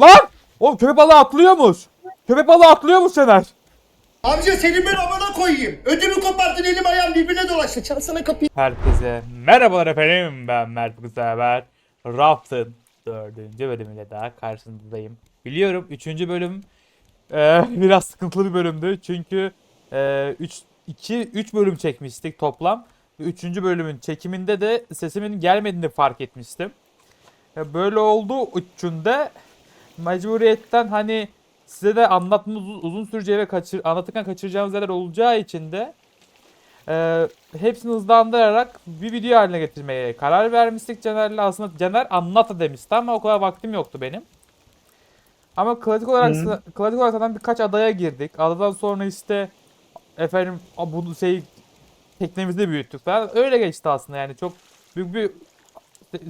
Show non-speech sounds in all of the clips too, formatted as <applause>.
Lan! Oğlum köpek balığı atlıyormuş. Köpek balığı atlıyormuş Şener. Amca senin ben amına koyayım. Ödümü kopardın elim ayağım birbirine dolaştı. Çalsana kapıyı. Herkese merhabalar efendim. Ben Mert Kısaber. Raft'ın dördüncü bölümüyle daha karşınızdayım. Biliyorum üçüncü bölüm e, <laughs> biraz sıkıntılı bir bölümdü. Çünkü 3 2 3 bölüm çekmiştik toplam. Üçüncü bölümün çekiminde de sesimin gelmediğini fark etmiştim. E, Böyle oldu üçünde mecburiyetten hani size de anlatmamız uz- uzun süreceği ve kaçır, anlatırken kaçıracağımız yerler olacağı için de e, hepsini hızlandırarak bir video haline getirmeye karar vermiştik Caner'le. Aslında Caner anlat demişti ama o kadar vaktim yoktu benim. Ama klasik olarak klasik olarak zaten birkaç adaya girdik. Adadan sonra işte efendim bu şey teknemizi büyüttük falan. Öyle geçti aslında yani çok büyük bir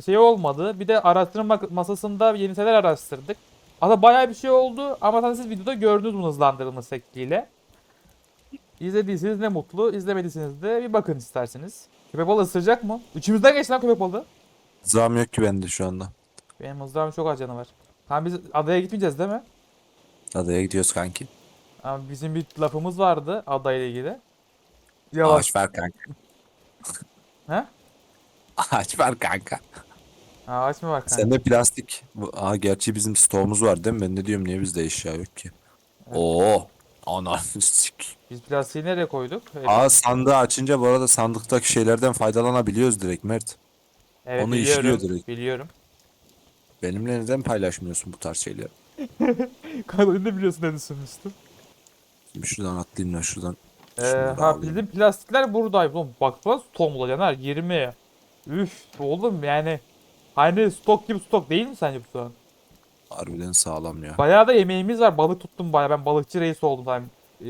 şey olmadı. Bir de araştırma masasında yeni şeyler araştırdık. Aslında bayağı bir şey oldu ama zaten siz videoda gördünüz bunu hızlandırılmış şekliyle. İzlediyseniz ne mutlu. İzlemediyseniz de bir bakın isterseniz. Köpek balığı ısıracak mı? Üçümüzden geçti lan köpek balığı. Zam yok ki bende şu anda. Benim mızrağım çok az canı var. Tamam biz adaya gitmeyeceğiz değil mi? Adaya gidiyoruz kanki. Ama bizim bir lafımız vardı adayla ilgili. Yavaş. Ağaç ver kanka. He? Ağaç ver kanka. Ağaç mı var kanka? Sende plastik. Bu- Aa, gerçi bizim stoğumuz var değil mi? Ben de diyorum niye bizde eşya yok ki. Oo. Ana sik. Biz plastiği nereye koyduk? Evet, Aa sandığı açınca bu arada sandıktaki şeylerden faydalanabiliyoruz direkt Mert. evet, onu biliyorum, işliyor direkt. Biliyorum. Benimle neden paylaşmıyorsun bu tarz şeyleri? <laughs> Kanka ne biliyorsun ne düşünmüştüm. Şimdi şuradan atlayayım da şuradan. Ee, ha alayım. bizim plastikler buradaydı. Oğlum baksana stok Caner 20. Üf oğlum yani hani stok gibi stok değil mi sence bu şu an? Harbiden sağlam ya. Bayağı da yemeğimiz var. Balık tuttum bayağı. Ben balıkçı reis oldum. Yani,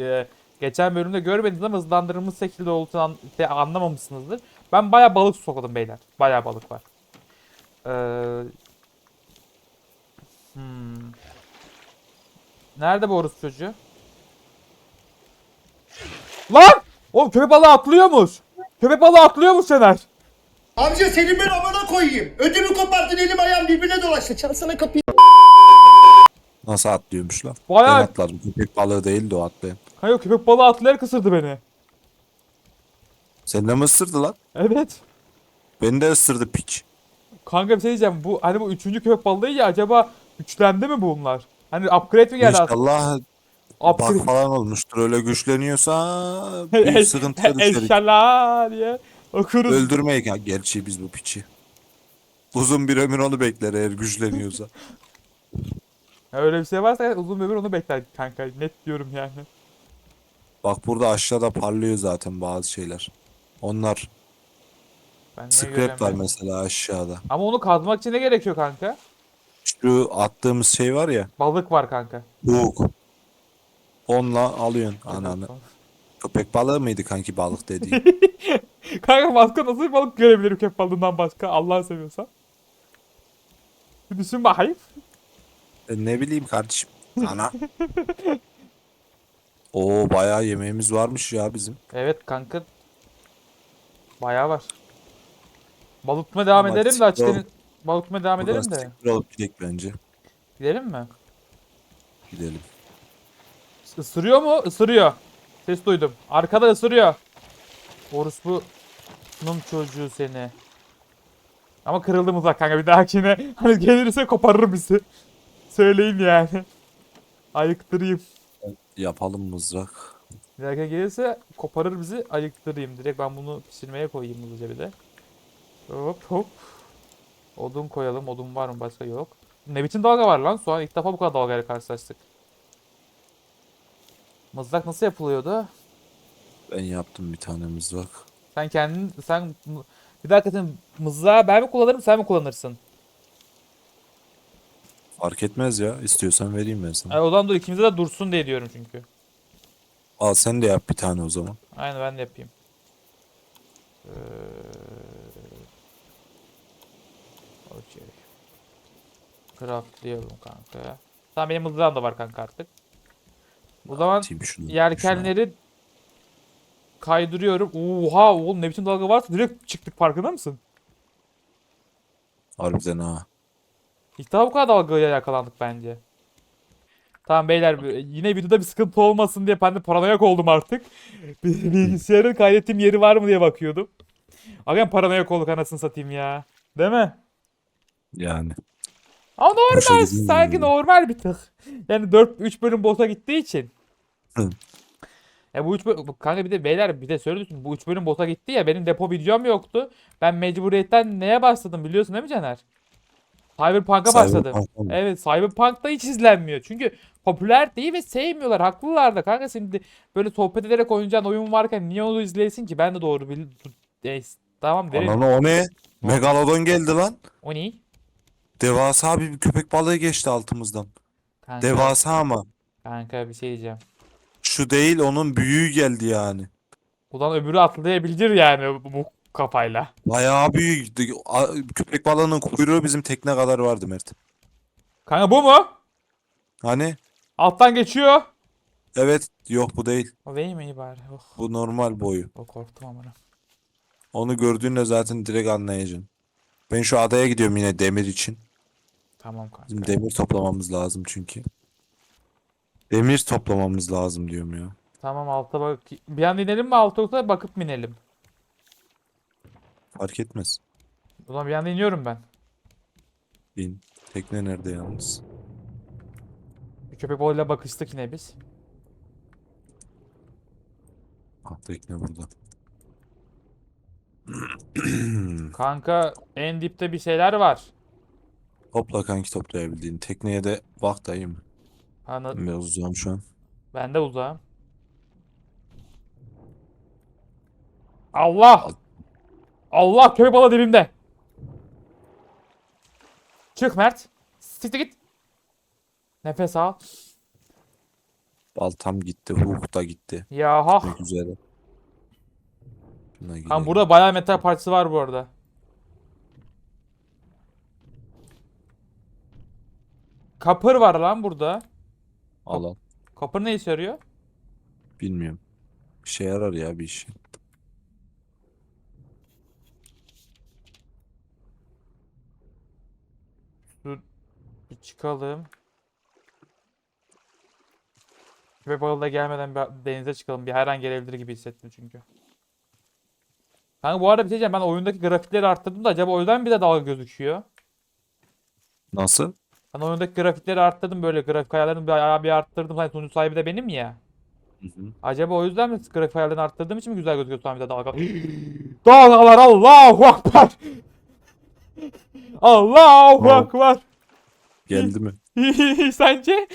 e, geçen bölümde görmediniz ama hızlandırılmış şekilde olduğunu an- anlamamışsınızdır. Ben bayağı balık sokladım beyler. Bayağı balık var. Ee, hmm. Nerede bu orospu çocuğu? Lan! Oğlum köpek balığı atlıyormuş. Köpek balığı atlıyormuş Şener. Amca senin ben amına koyayım. Ödümü kopardın elim ayağım birbirine dolaştı. Çalsana kapıyı. Nasıl atlıyormuş lan? Bayağı- Ben atladım. Köpek balığı değildi o atlayan. Hayır köpek balığı atlayarak ısırdı beni. Sen de mi ısırdı lan? Evet. Beni de ısırdı piç. Kanka bir şey diyeceğim. Bu hani bu üçüncü köpek balığı ya acaba üçlendi mi bunlar? Hani upgrade mi geldi? İnşallah bak Upgrade. falan olmuştur. Öyle güçleniyorsa <laughs> büyük sıkıntıya düşeriz. Eşşala diye okuruz. Öldürmeyek ya. Gerçi biz bu piçi. Uzun bir ömür onu bekler eğer güçleniyorsa. <laughs> Ya öyle bir şey varsa uzun bir ömür onu bekler kanka. Net diyorum yani. Bak burada aşağıda parlıyor zaten bazı şeyler. Onlar Ben de scrap var göremiyorum. mesela aşağıda. Ama onu kazmak için ne gerekiyor kanka? Şu attığımız şey var ya. Balık var kanka. Hook. Onunla alıyorsun ananı. Köpek balığı mıydı kanki balık dediğin? <laughs> kanka başka nasıl bir balık görebilirim köpek balığından başka Allah'ını seviyorsan. Bir düşün bakayım. E, ne bileyim kardeşim. Ana. Oo bayağı yemeğimiz varmış ya bizim. Evet kanka. Bayağı var. Balık tutmaya devam Ama edelim de Balık tutmaya devam edelim Buradan de. siktir alıp gidelim bence. Gidelim mi? Gidelim. Isırıyor mu? Isırıyor. Ses duydum. Arkada ısırıyor. Orospu bunun çocuğu seni. Ama kırıldı mızrak kanka bir dahakine. <laughs> Hani gelirse koparır bizi. Söyleyin yani. Ayıktırayım. Yapalım mızrak. Bir dahakine gelirse koparır bizi ayıktırayım. Direkt ben bunu pişirmeye koyayım hızlıca bir de. Hop hop. Odun koyalım. Odun var mı? Başka yok. Ne biçim dalga var lan? Şu an ilk defa bu kadar dalgayla karşılaştık. Mızrak nasıl yapılıyordu? Ben yaptım bir tane mızrak. Sen kendin sen bir dakika sen mızrağı ben mi kullanırım sen mi kullanırsın? Fark etmez ya. İstiyorsan vereyim ben sana. Ay, o zaman dur ikimize de dursun diye diyorum çünkü. Al sen de yap bir tane o zaman. Aynen ben de yapayım. Ee... Okey. Craftlayalım kanka. Tamam benim mızrağım da var kanka artık. O zaman Atayım şunu. şuna. yelkenleri kaydırıyorum. Oha oğlum ne biçim dalga varsa direkt çıktık farkında mısın? Harbiden ha. İlk defa bu kadar dalgaya yakalandık bence. Tamam beyler yine videoda bir sıkıntı olmasın diye ben de paranoyak oldum artık. <laughs> Bil- Bilgisayarın kaydettiğim yeri var mı diye bakıyordum. Aga paranoyak olduk anasını satayım ya. Değil mi? Yani. Ama Hoşa normal sanki yani. normal bir tık. Yani 4 3 bölüm boss'a gittiği için. <clears throat> Ya bu 3 bölüm kanka bir de beyler bir de söylüyorsun bu 3 bölüm boss'a gitti ya benim depo videom yoktu. Ben mecburiyetten neye başladım biliyorsun değil mi Caner? Cyberpunk'a başladım. Cyberpunk? Evet Cyberpunk'ta hiç izlenmiyor. Çünkü popüler değil ve sevmiyorlar. Haklılar da kanka şimdi böyle sohbet ederek oynayacağın oyun varken niye onu izleyesin ki? Ben de doğru bil... E, tamam derim. Ananı o ne? Megalodon geldi lan. O ne? Devasa bir köpek balığı geçti altımızdan. Kanka, Devasa ama. kanka bir şey diyeceğim. Şu değil onun büyüğü geldi yani. Ulan öbürü atlayabilir yani bu, kafayla. Bayağı büyüktü. A- Köpek balığının kuyruğu bizim tekne kadar vardı Mert. Kanka bu mu? Hani? Alttan geçiyor. Evet. Yok bu değil. O değil mi iyi bari? Oh, Bu normal boyu. o korktum amına. Onu gördüğünde zaten direkt anlayacaksın. Ben şu adaya gidiyorum yine demir için. Tamam kanka. Bizim demir toplamamız lazım çünkü. Demir toplamamız lazım diyorum ya. Tamam alta bak. Bir an inelim mi alta yoksa bakıp mı inelim? Fark etmez. Ulan bir anda iniyorum ben. Bin. Tekne nerede yalnız? Bir köpek balığıyla bakıştık yine biz. Ah tekne burada. <clears throat> Kanka en dipte bir şeyler var. Topla kanki toplayabildiğin. Tekneye de bak dayım. Anladım. Ben uzağım şu an. Ben de uzağım. Allah! Allah köpek balığı dibimde. Çık Mert. Siktir git. Nefes al. Baltam gitti. Huk da gitti. Ya ha. Güzel. Gidelim. burada bayağı metal parçası var bu arada. Kapır var lan burada. Al al. Kapır ne işe yarıyor? Bilmiyorum. Bir şey yarar ya bir iş. Dur bir çıkalım. Köpek balığı da gelmeden bir denize çıkalım. Bir her an gelebilir gibi hissettim çünkü. Kanka bu arada bir şey diyeceğim. Ben oyundaki grafikleri arttırdım da acaba o yüzden bir de dalga gözüküyor. Nasıl? Ben oyundaki grafikleri arttırdım böyle grafik ayarlarını bir, bir arttırdım. Hani sunucu sahibi de benim ya. Hı hı. Acaba o yüzden mi grafik ayarlarını arttırdığım için mi güzel gözüküyor şu an bir de dalga? <gasps> Dalgalar Allahu Akbar. <laughs> Allahu Oh. Akbar. Geldi mi? <laughs> Sence?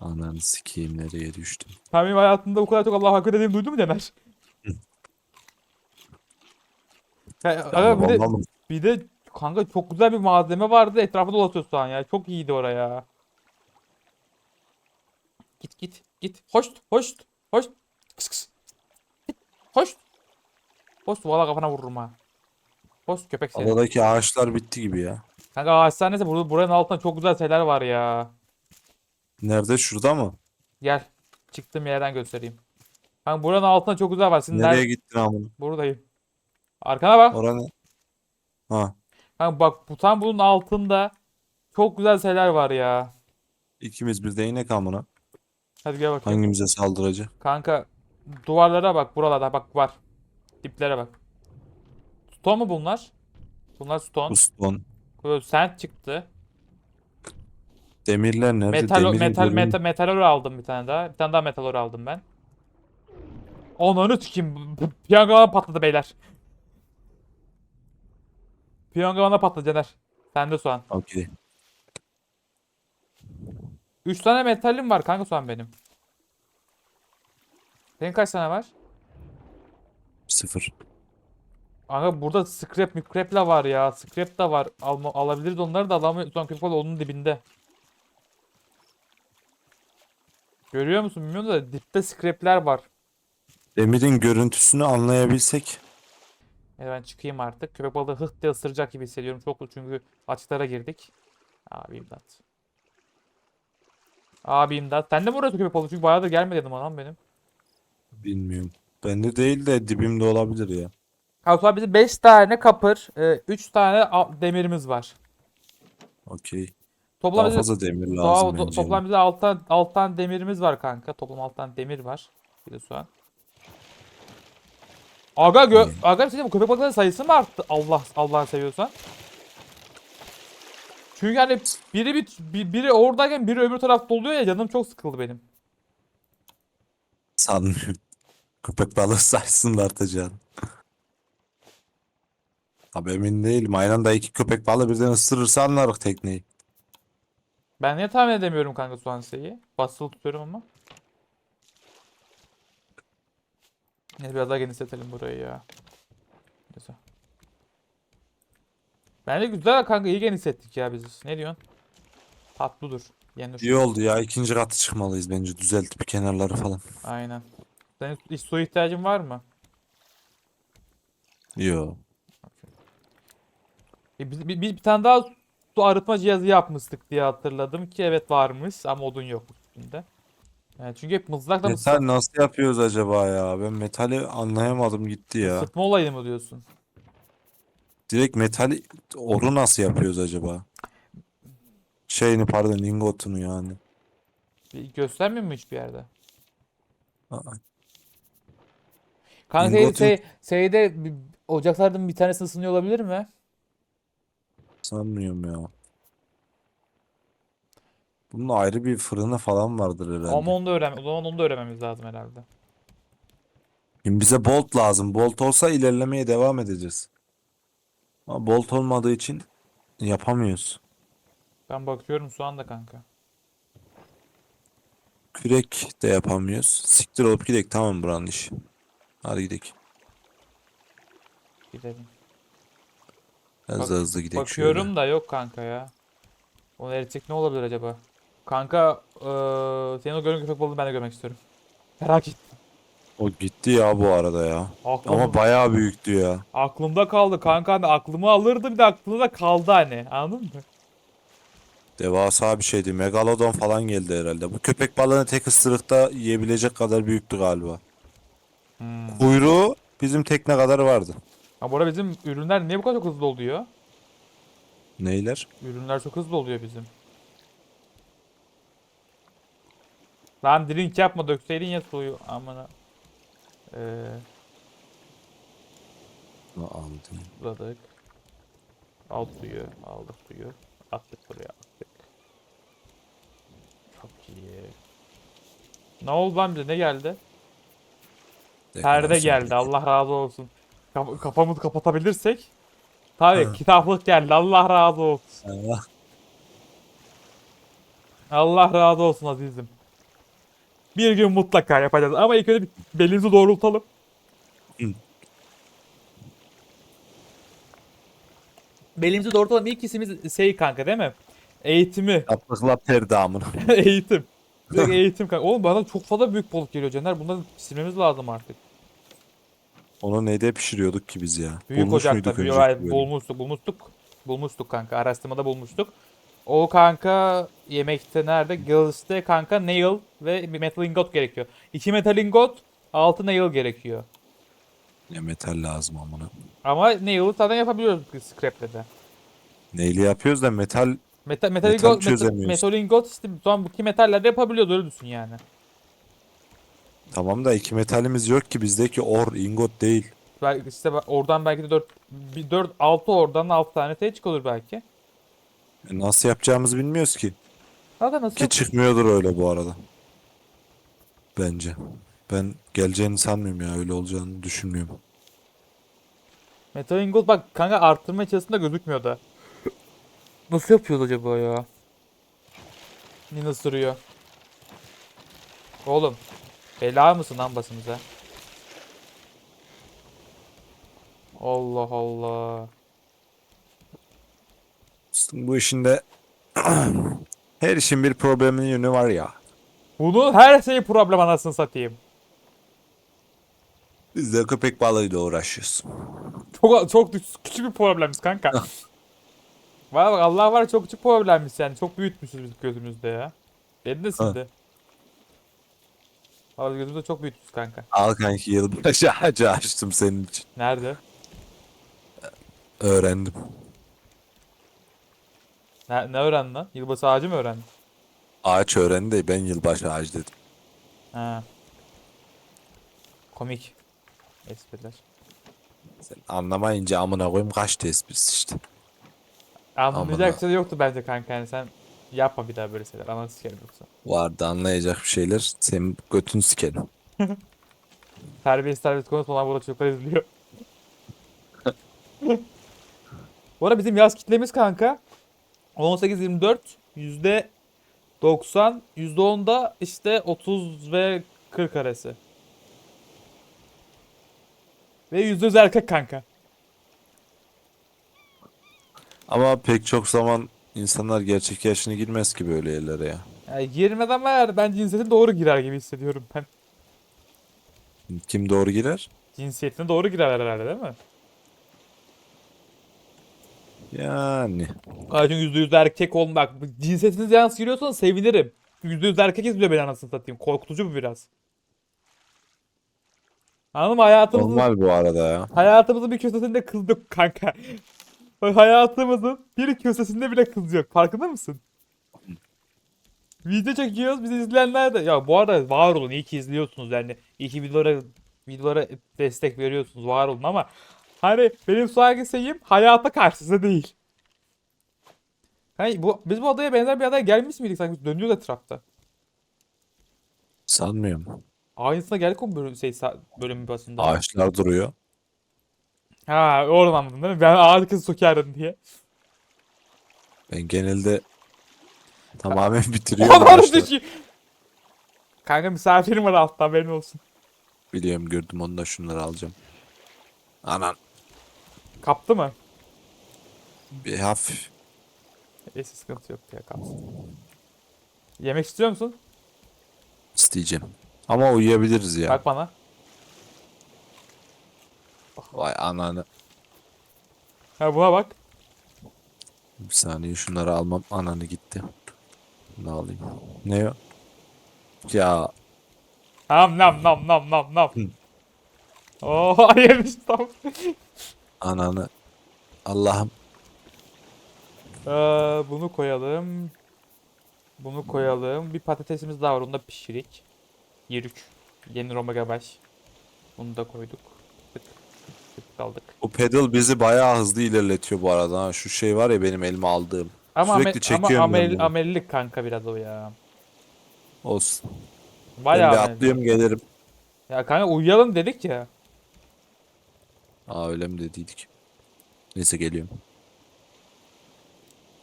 Ananı sikeyim nereye düştüm. Sen benim hayatımda bu kadar çok Allahu Akbar dediğimi duydun mu Demer? Ya, aga bir de, bir de kanka çok güzel bir malzeme vardı etrafı dolatıyor şu an ya. Çok iyiydi oraya. Git git git. Hoş hoş hoş. Kıs kıs. Git. Hoş. Hoş valla kafana vururum ha. Hoş köpek seni. Adadaki ağaçlar bitti gibi ya. Kanka ağaçlar neyse burada buranın altında çok güzel şeyler var ya. Nerede? Şurada mı? Gel. Çıktığım yerden göstereyim. Kanka buranın altında çok güzel var. Şimdi Nereye nerede? gittin amına? Buradayım. Arkana bak. Orada ne? Ha. Kanka bak bu tam bunun altında çok güzel şeyler var ya. ikimiz bir de inek amına. Hadi gel bakayım. Hangimize saldıracak? Kanka duvarlara bak buralarda bak var. Diplere bak. Stone mu bunlar? Bunlar stone. Uston. Böyle sand çıktı. Demirler nerede? Metal Demirin metal metal metalor aldım bir tane daha. Bir tane daha metalor aldım ben. Onları sikeyim. Piyango patladı beyler. Piyango bana patladı Caner. Sende soğan. Okey. 3 tane metalim var kanka soğan benim. Senin kaç tane var? Sıfır. Kanka burada scrap scrap de var ya. Scrap de var. Alma, alabiliriz onları da alamıyoruz. Son köpek onun dibinde. Görüyor musun bilmiyorum da dipte scrapler var. Demirin görüntüsünü anlayabilsek. Evet ben çıkayım artık. Köpek balığı hıh diye ısıracak gibi hissediyorum. Çok çünkü açıklara girdik. Abi imdat. Abi imdat. Sen de mi köpek balığı? Çünkü bayağıdır gelmedi yanıma lan benim. Bilmiyorum. Bende değil de dibimde olabilir ya. Kanka bizim 5 tane kapır, 3 tane a- demirimiz var. Okey. Toplam Daha bize, fazla demir daha- lazım bence. toplam bize alttan, alttan demirimiz var kanka. Toplam alttan demir var. Bir de soğan. Aga gö Hmm. Aga bir şey diyeyim köpek balıklarının sayısı mı arttı? Allah Allah'ını seviyorsan. Çünkü hani biri bir, bir- biri oradayken biri öbür tarafta oluyor ya canım çok sıkıldı benim. Sanmıyorum. Köpek balığı sayısını da artacağını. Abi emin değilim. Aynı anda iki köpek balığı birden ısırırsa anlarız tekneyi. Ben niye tahmin edemiyorum kanka Swansea'yı? Basılı tutuyorum ama. Neyse biraz daha genişletelim burayı ya. Neyse. Bence güzel kanka iyi genişlettik ya biz. Ne diyorsun? Tatlı dur. Yenir. İyi oldu ya. ikinci katı çıkmalıyız bence. Düzeltip kenarları falan. Aynen. Senin hiç su ihtiyacın var mı? Yo. E, biz, biz bir tane daha su arıtma cihazı yapmıştık diye hatırladım ki evet varmış ama odun yok üstünde. Yani çünkü hep mızrakla Metal nasıl yapıyoruz acaba ya? Ben metali anlayamadım gitti ya. Sıtma olayı mı diyorsun? Direkt metali oru nasıl yapıyoruz acaba? Şeyini pardon ingotunu yani. Bir göstermiyor mu hiçbir yerde? Aa, Kanka Ingot'un- şey, şeyde bir- ocaklardan bir tanesi ısınıyor olabilir mi? sanmıyorum ya. Bunun ayrı bir fırını falan vardır herhalde. Ama onu da öğren o zaman onu da öğrenmemiz lazım herhalde. Şimdi bize bolt lazım. Bolt olsa ilerlemeye devam edeceğiz. Ama bolt olmadığı için yapamıyoruz. Ben bakıyorum şu anda kanka. Kürek de yapamıyoruz. Siktir olup gidek tamam buranın işi. Hadi gidek. Gidelim. Biraz Bak- hızlı gidek Bakıyorum şöyle. da yok kanka ya. Onu eritecek ne olabilir acaba? Kanka eee senin o görün köpek balığını ben de görmek istiyorum. Merak ettim. O gitti ya bu arada ya. Aklım, Ama bayağı büyüktü ya. aklımda kaldı kanka hani aklımı alırdı bir de aklımda kaldı hani anladın mı? Devasa bir şeydi. Megalodon falan geldi herhalde. Bu köpek balığını tek ısırıkta yiyebilecek kadar büyüktü galiba. Hmm. Kuyruğu bizim tekne kadar vardı. Ha bu arada bizim ürünler niye bu kadar çok hızlı oluyor? Neyler? Ürünler çok hızlı oluyor bizim. Lan drink yapma dökseydin ya suyu amına. Ee, Aldım. Budadık. Al suyu. Aldık suyu. Attık buraya attık. Çok iyi. Ne oldu lan bize ne geldi? Perde geldi. Allah razı olsun. Kaf- kafamızı kapatabilirsek. Tabii kitaplık geldi Allah razı olsun. Allah. Allah razı olsun azizim. Bir gün mutlaka yapacağız ama ilk önce bir belimizi doğrultalım. Belimizi doğrultalım. İlk işimiz şey kanka değil mi? Eğitimi. Yaptıkla perde amına. <laughs> eğitim. Direkt eğitim kanka. Oğlum bana çok fazla büyük balık geliyor Caner. Bunları silmemiz lazım artık. Onu neyde pişiriyorduk ki biz ya? Büyük Bulmuş ocakta. muyduk hayır, bulmuştuk, bulmuştuk. Bulmuştuk kanka. Araştırmada bulmuştuk. O kanka yemekte nerede? Gills'te kanka nail ve bir metal ingot gerekiyor. İki metal ingot, altı nail gerekiyor. Ya metal lazım amına. Ama nail'ı zaten yapabiliyoruz biz scrap'le de. Neyli yapıyoruz da metal Metal, metal, Metal ingot, metal, metal ingot işte bu iki metallerde yapabiliyoruz öyle düşün yani. tamam da iki metalimiz yok ki bizdeki or ingot değil. Belki işte oradan belki de 4 bir 4 6 oradan 6 tane teçhik olur belki. E nasıl yapacağımızı bilmiyoruz ki. Zaten nasıl? Ki çıkmıyordur öyle bu arada. Bence. Ben geleceğini sanmıyorum ya öyle olacağını düşünmüyorum. Metal ingot bak kanka arttırma içerisinde gözükmüyor da. Nasıl yapıyoruz acaba ya? Yine ısırıyor. Oğlum. Bela mısın lan başımıza? Allah Allah. Bu işin de <clears throat> her işin bir problemin yönü var ya. Bunu her şeyi problem anasını satayım. Biz de köpek balığıyla uğraşıyoruz. Çok çok küçük bir problemimiz kanka. <laughs> Var bak Allah var çok küçük problemimiz yani. Çok büyütmüşüz biz gözümüzde ya. Benim de sizde. Valla gözümüzde çok büyütmüşüz kanka. Al kanki yılbaşı ağacı açtım senin için. Nerede? Öğrendim. Ne, ne öğrendin lan? Yılbaşı ağacı mı öğrendin? Ağaç öğrendi de ben yılbaşı ağacı dedim. Ha. Komik. Espriler. Sen anlamayınca amına koyayım kaçtı esprisi işte. Anlayacak şey yoktu bence kanka yani sen yapma bir daha böyle şeyler. Ananı sikerim yoksa. Vardı anlayacak bir şeyler. Senin götün sikerim. <laughs> Terbiyesiz terbiyesiz konuşmadan burada çocuklar izliyor. <laughs> Bu arada bizim yaz kitlemiz kanka 18-24 yüzde 90 yüzde 10'da işte 30 ve 40 arası. Ve yüzde yüz erkek kanka. Ama pek çok zaman insanlar gerçek yaşını girmez ki böyle yerlere ya. Yani girmeden var ben cinsiyetine doğru girer gibi hissediyorum ben. Kim doğru girer? Cinsiyetine doğru girerler herhalde değil mi? Yani. Ayrıca yüzde yüz erkek olmak. Cinsiyetiniz yalnız giriyorsanız sevinirim. Yüzde yüz erkek izliyor beni anasını satayım. Korkutucu bu biraz. Anladın mı? Hayatımızın, Normal bu arada ya. hayatımızın bir köşesinde kız yok kanka. Bak hayatımızın bir köşesinde bile kız yok. Farkında mısın? Video çekiyoruz. Bizi izleyenler de. Ya bu arada var olun. iyi ki izliyorsunuz yani. İyi ki videolara, videolara destek veriyorsunuz. Var olun ama hani benim anki şeyim hayata karşısında değil. Hani bu, biz bu adaya benzer bir adaya gelmiş miydik sanki? Dönüyoruz etrafta. Sanmıyorum. Aynısına geldik o bölüm, şey, bölümün başında. Ağaçlar duruyor. Ha oradan anladın değil mi? Ben ağır kızı sokardım diye. Ben genelde tamamen <laughs> bitiriyorum ağaçları. Kanka misafirim var altta haberin olsun. Biliyorum gördüm onu da şunları alacağım. Anan Kaptı mı? bir hafif. Neyse sıkıntı yok ya kapsın. Yemek istiyor musun? isteyeceğim. Ama uyuyabiliriz ya. Bak bana. Vay ananı. Ha buna bak. Bir saniye şunları almam. Ananı gitti. Ne alayım? Ne o? Ya Nam nam nam nam nam nam. Oo <laughs> yemiş tam. Ananı. Allah'ım. Ee, bunu koyalım. Bunu koyalım. Bir patatesimiz daha var. Onu da pişirik. Yürük. Yeni Roma baş. Bunu da koyduk. Tık. Tık aldık. Bu pedal bizi bayağı hızlı ilerletiyor bu arada. ha. Şu şey var ya benim elime aldığım. Ama, Sürekli ame- ama çekiyorum ben amel, bunu. amellik kanka biraz o ya. Olsun. Bayağı ben de amellik. atlıyorum gelirim. Ya kanka uyuyalım dedik ya. Aa öyle mi dediydik? Neyse geliyorum.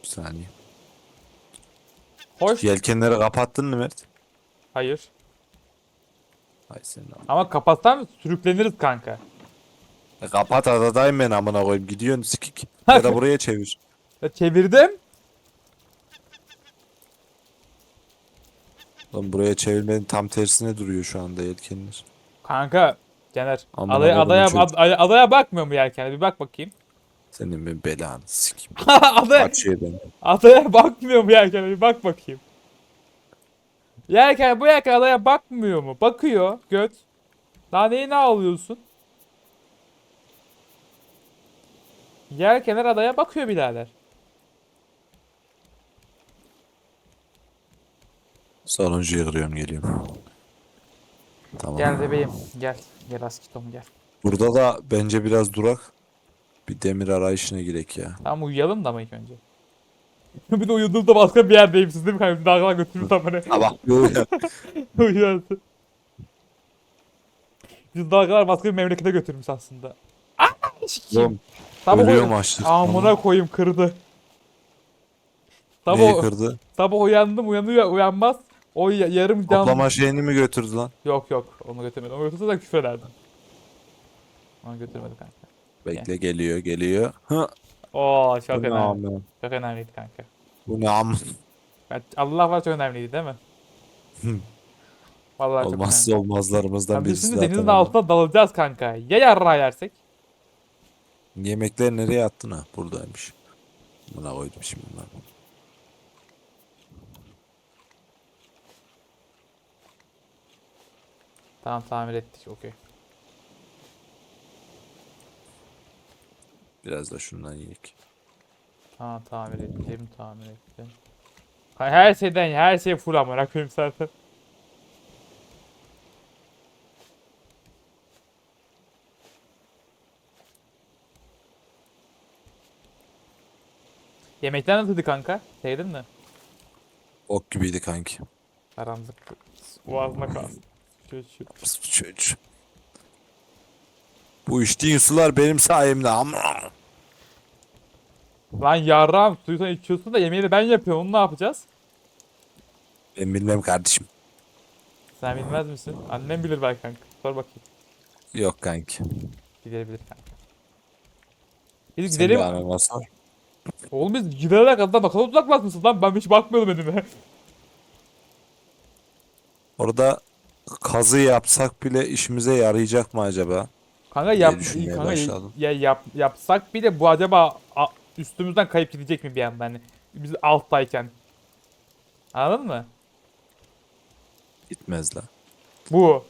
Bir saniye. Hoş. Yelkenleri kapattın mı Mert? Hayır. Ay senin am- Ama kapatsan sürükleniriz kanka. E, kapat adadayım ben amına koyayım. Gidiyorsun sikik. Ya da buraya çevir. Ya çevirdim. Lan buraya çevirmenin tam tersine duruyor şu anda yelkenler. Kanka Caner. Aman adaya, adaya, adaya, adaya bakmıyor mu yelken? Bir bak bakayım. Senin ben belanı sikeyim. <laughs> adaya, adaya bakmıyor mu yelken? Bir bak bakayım. Yelken bu yelken adaya bakmıyor mu? Bakıyor göt. Daha neyi ne ağlıyorsun? Yelkenler adaya bakıyor birader. Sonuncuyu kırıyorum geliyorum. Tamam. Gel bebeğim gel. Gel askitom gel. Burada da bence biraz durak. Bir demir arayışına girek ya. Tamam uyuyalım da ama ilk önce. <laughs> bir de uyuduğumda başka bir yerdeyim siz değil mi kanka? Bir daha götürürüz ama ne? Sabah ya. Uyuyorsun. Biz dalgalar başka bir memlekete götürmüş aslında. Aa, sikeyim. Oğlum, Sabah ölüyorum açlıktan. Amına koyayım kırdı. Neyi Sabah, kırdı? sabah uyandım uyanıyor uyanmaz. O ya- yarım can... Toplama şeyini mi götürdü lan? Yok yok onu götürmedim. Onu götürse de küfür ederdim. Onu götürmedi kanka. Bekle geliyor geliyor. Hı. Oo çok ne önemli. amına? Çok önemliydi kanka. Bu ne am? Ben- Allah var çok önemliydi değil mi? Vallahi çok önemli. Olmazsa olmazlarımızdan biz birisi şimdi zaten. denizin ama. altına dalacağız kanka. Ya yarrağı yersek? Yemekler nereye attın ha? Buradaymış. Buna koydum şimdi bunları. Tamam tamir ettik okey. Biraz da şundan yiyek. Ha tamir ettim, tamir ettim. Her şeyden her şey full amına koyayım zaten. Yemekler nasıldı kanka? Sevdin mi? Ok gibiydi kanki. Karanlık. Boğazıma kalsın. Pıs çocuğu. Bu içtiğin sular benim sayemde ama. Lan yarrağım suyu sen içiyorsun da yemeği de ben yapıyorum. Onu ne yapacağız? Ben bilmem kardeşim. Sen bilmez misin? Annem bilir belki kanka. Sor bakayım. Yok kanki. Bilir bilir kanka. Biz Sen gidelim. bir anana sor. Oğlum biz giderek adına bakalım uzaklaşmışsın lan. Ben hiç bakmıyordum önüme. Orada kazı yapsak bile işimize yarayacak mı acaba? Kanka yap, düşünmeye kanka ya, başladım. ya yap, yapsak bir de bu acaba a- üstümüzden kayıp gidecek mi bir anda hani biz alttayken. Anladın mı? Gitmez la. Bu.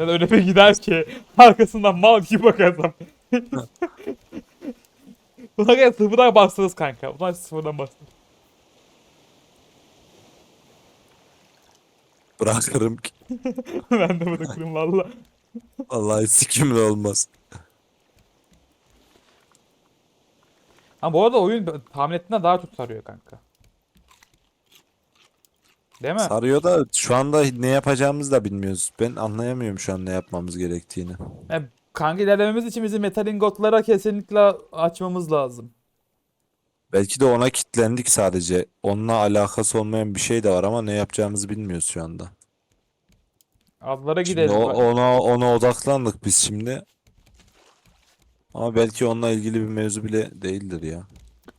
Ya da öyle bir gider ki arkasından mal gibi bakarsam. Buna <laughs> gel sıfırdan bastınız kanka. Buna sıfırdan bastınız. Bırakırım ki. <laughs> ben de bırakırım valla. Vallahi sikimle olmaz. Ama bu arada oyun tahmin ettiğinden daha çok sarıyor kanka. Değil mi? Sarıyor da şu anda ne yapacağımızı da bilmiyoruz. Ben anlayamıyorum şu an ne yapmamız gerektiğini. Yani kanka ilerlememiz için bizim metal ingotlara kesinlikle açmamız lazım. Belki de ona kitlendik sadece. Onunla alakası olmayan bir şey de var ama ne yapacağımızı bilmiyoruz şu anda. Adlara Şimdi gidelim. o- ona ona odaklandık biz şimdi. Ama belki onunla ilgili bir mevzu bile değildir ya.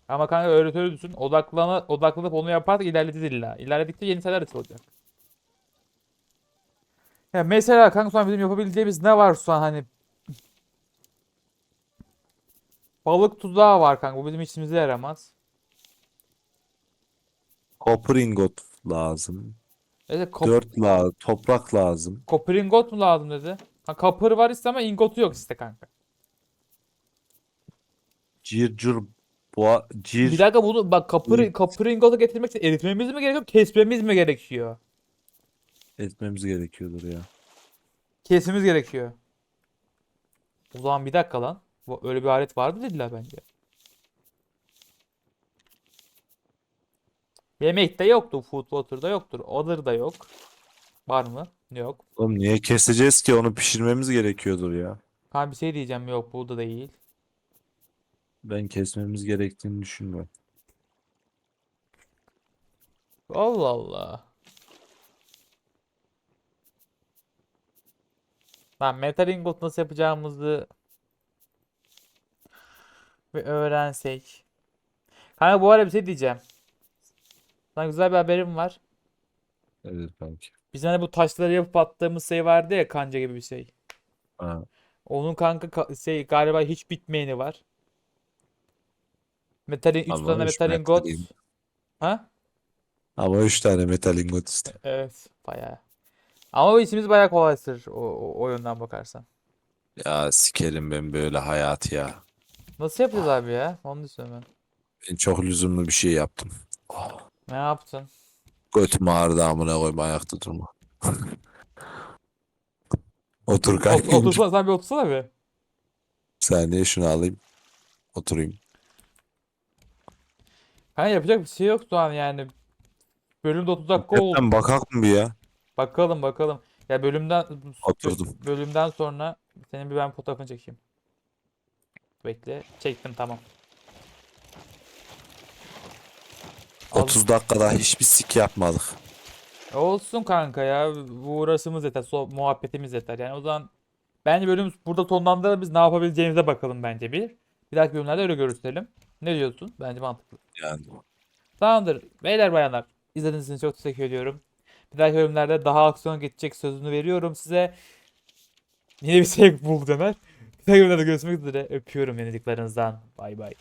Ama kanka öyle düşün. Odaklana, odaklanıp onu yaparsak ilerleyeceğiz illa. İlerledikçe yeni şeyler açılacak. Ya mesela kanka şu an bizim yapabileceğimiz ne var şu an hani Balık tuzağı var kanka. Bu bizim işimize yaramaz. Copper ingot lazım. Evet, kop Dört la toprak lazım. copper ingot mu lazım dedi. Ha copper var işte ama ingotu yok işte kanka. Circur boğa Bir cir dakika bunu bak copper, copper ingotu getirmek için eritmemiz mi gerekiyor, kesmemiz mi gerekiyor? etmemiz gerekiyordur ya. Kesmemiz gerekiyor. O zaman bir dakika lan. Bu- Öyle bir alet vardı dediler bence. Yemekte yoktu. Food water'da yoktur. Other'da yok. Var mı? Yok. Oğlum niye keseceğiz ki onu pişirmemiz gerekiyordur ya. Ha bir şey diyeceğim. Yok burada değil. Ben kesmemiz gerektiğini düşünmüyorum. Allah Allah. Lan metal ingot nasıl yapacağımızı bir öğrensek. Kanka bu arada bir şey diyeceğim. Sana güzel bir haberim var. Evet kanki. Biz hani bu taşları yapıp attığımız şey vardı ya kanca gibi bir şey. Ha, Onun kanka ka- şey galiba hiç bitmeyeni var. Metalin 3 Ama tane üç metal ingot. metal ingot. Ha? Ama üç tane metal ingot işte. Evet, bayağı. Ama o işimiz bayağı kolaydır o, o, o yönden bakarsan. Ya sikerim ben böyle hayatı ya. Nasıl yapacağız abi ya? Onu düşünüyorum ben. Ben çok lüzumlu bir şey yaptım. Ne yaptın? götüm ağrıdı amına koyayım ayakta durma. <laughs> Otur Ot, kanka. otursana sen bir otursana bir. Saniye şunu alayım. Oturayım. Kanka yapacak bir şey yok şu an yani. Bölümde 30 dakika oldu. Bakak mı bir ya? Bakalım bakalım. Ya bölümden Oturdum. bölümden sonra senin bir ben fotoğrafını çekeyim. Bekle. Çektim tamam. Al. 30 dakikada hiçbir sik yapmadık. Olsun kanka ya. Bu uğraşımız yeter. So muhabbetimiz yeter. Yani o zaman bence bölüm burada sonlandıralım. Biz ne yapabileceğimize bakalım bence bir. Bir dahaki bölümlerde öyle görüşelim. Ne diyorsun? Bence mantıklı. Yani Tamamdır. Beyler bayanlar. İzlediğiniz için çok teşekkür ediyorum. Bir dahaki bölümlerde daha aksiyon geçecek sözünü veriyorum size. Yine bir şey <laughs> buldu Caner. Bölümlerde görüşmek üzere. Öpüyorum yeniliklerinizden. Bay bay.